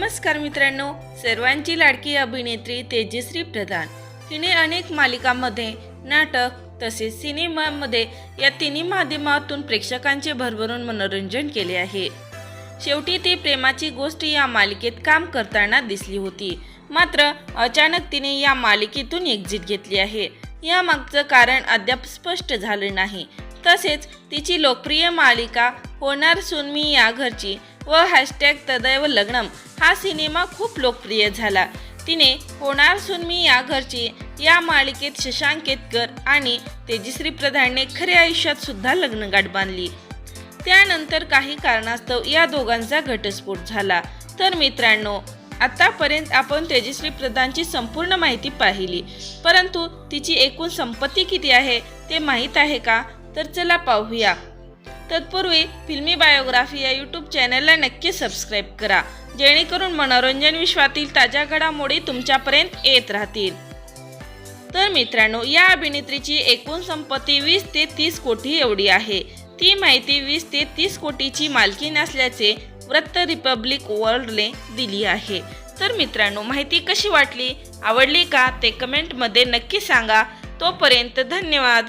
नमस्कार मित्रांनो सर्वांची लाडकी अभिनेत्री तेजश्री प्रधान. हिने अनेक मालिकांमध्ये नाटक तसेच सिनेमामध्ये या तिन्ही माध्यमातून प्रेक्षकांचे भरभरून मनोरंजन केले आहे. शेवटी ती प्रेमाची गोष्ट या मालिकेत काम करताना दिसली होती. मात्र अचानक तिने या मालिकेतून एक्झिट घेतली आहे. यामागचं कारण अद्याप स्पष्ट झालं नाही. तसेच तिची लोकप्रिय मालिका होणार सुन मी या घरची व हॅशटॅग तदैव लग्नम हा सिनेमा खूप लोकप्रिय झाला. तिने होणार सून मी या घरची या मालिकेत शशांक केतकर आणि तेजश्री प्रधानने खऱ्या आयुष्यात सुद्धा लग्नगाठ बांधली. त्यानंतर काही कारणास्तव या दोघांचा घटस्फोट झाला. तर मित्रांनो आतापर्यंत आपण तेजश्री प्रधानची संपूर्ण माहिती पाहिली. परंतु तिची एकूण संपत्ती किती आहे ते माहीत आहे का? तर चला पाहूया. तत्पूर्वी फिल्मी बायोग्राफी या यूट्यूब चॅनलला नक्की सबस्क्राईब करा. जेणेकरून मनोरंजन विश्वातील ताज्या घडामोडी तुमच्यापर्यंत येत राहतील. तर मित्रांनो या अभिनेत्रीची एकूण संपत्ती वीस ते तीस कोटी एवढी आहे. ती माहिती वीस ते तीस कोटीची मालकी नसल्याचे वृत्त रिपब्लिक वर्ल्डने दिली आहे. तर मित्रांनो माहिती कशी वाटली? आवडली का? ते कमेंटमध्ये नक्की सांगा. तोपर्यंत धन्यवाद.